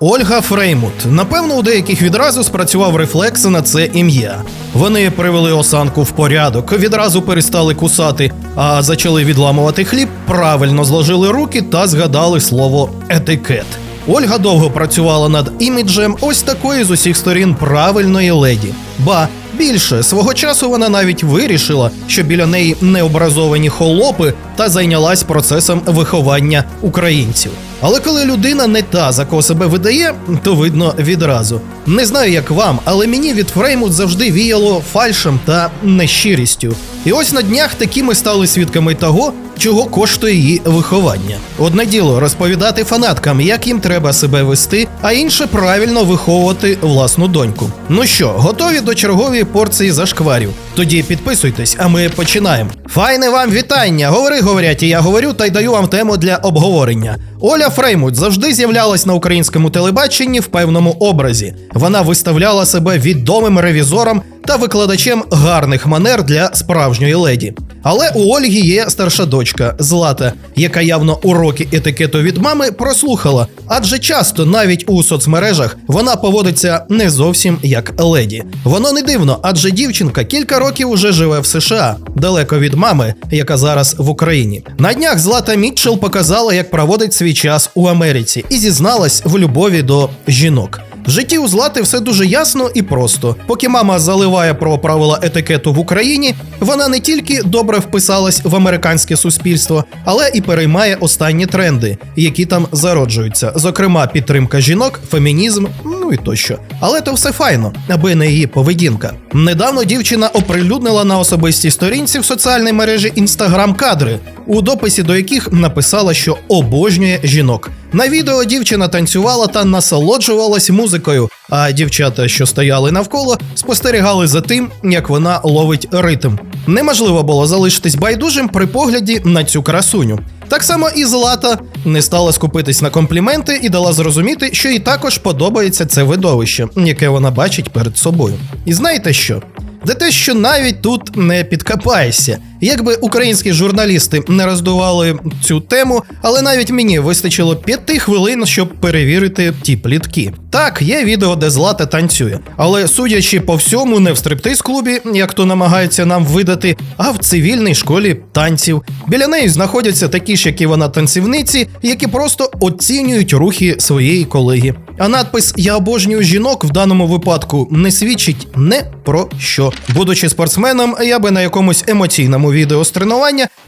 Ольга Фреймут. Напевно, у деяких відразу спрацював рефлекс на це ім'я. Вони привели осанку в порядок, відразу перестали кусати, а почали відламувати хліб, правильно зложили руки та згадали слово етикет. Ольга довго працювала над іміджем ось такої з усіх сторін правильної леді. Ба більше свого часу вона навіть вирішила, що біля неї необразовані холопи та зайнялась процесом виховання українців. Але коли людина не та, за кого себе видає, то видно відразу. Не знаю, як вам, але мені від Фреймут завжди віяло фальшем та нещирістю. І ось на днях такі ми стали свідками того, чого коштує її виховання. Одне діло розповідати фанаткам, як їм треба себе вести, а інше правильно виховувати власну доньку. Ну що, готові до чергової порції зашкварів? Тоді підписуйтесь, а ми починаємо. Файне вам вітання! Говори, говорять, і я говорю та й даю вам тему для обговорення. Оля Фреймут завжди з'являлась на українському телебаченні в певному образі. Вона виставляла себе відомим ревізором та викладачем гарних манер для справжньої леді. Але у Ольги є старша дочка Злата, яка явно уроки етикету від мами прослухала, адже часто навіть у соцмережах вона поводиться не зовсім як леді. Воно не дивно, адже дівчинка кілька років уже живе в США, далеко від мами, яка зараз в Україні. На днях Злата Мітчелл показала, як проводить свій час у Америці, і зізналась в любові до жінок. В житті у Злати все дуже ясно і просто. Поки мама заливає про правила етикету в Україні, вона не тільки добре вписалась в американське суспільство, але і переймає останні тренди, які там зароджуються. Зокрема, підтримка жінок, фемінізм, і тощо. Але то все файно, аби не її поведінка. Недавно дівчина оприлюднила на особистій сторінці в соціальній мережі Instagram кадри, у дописі до яких написала, що обожнює жінок. На відео дівчина танцювала та насолоджувалась музикою, а дівчата, що стояли навколо, спостерігали за тим, як вона ловить ритм. Неможливо було залишитись байдужим при погляді на цю красуню. Так само і Злата не стала скупитись на компліменти і дала зрозуміти, що їй також подобається це видовище, яке вона бачить перед собою. І знаєте що? Де те, що навіть тут не підкопаєшся. Якби українські журналісти не роздували цю тему, але навіть мені вистачило п'яти хвилин, щоб перевірити ті плітки. Так, є відео, де Злата танцює, але судячи по всьому, не в стриптиз-клубі, як то намагається нам видати, а в цивільній школі танців. Біля неї знаходяться такі ж, як і вона танцівниці, які просто оцінюють рухи своєї колеги. А надпис Я обожнюю жінок в даному випадку не свідчить не про що. Будучи спортсменом, я би на якомусь емоційному відео з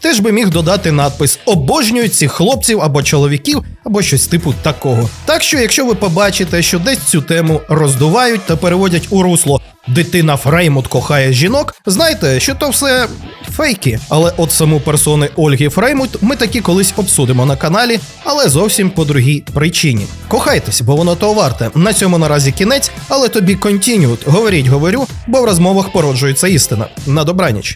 теж би міг додати надпис Обожнюю цих хлопців або чоловіків, або щось типу такого. Так що, якщо ви побачите, що десь цю тему роздувають та переводять у русло Дитина Фреймут кохає жінок, знайте, що то все фейки. Але от саму персони Ольги Фреймут ми таки колись обсудимо на каналі, але зовсім по другій причині. Кохайтесь, бо воно того варте. На цьому наразі кінець, але тобі контінют. Говоріть, говорю, бо в розмовах породжується істина. На добраніч.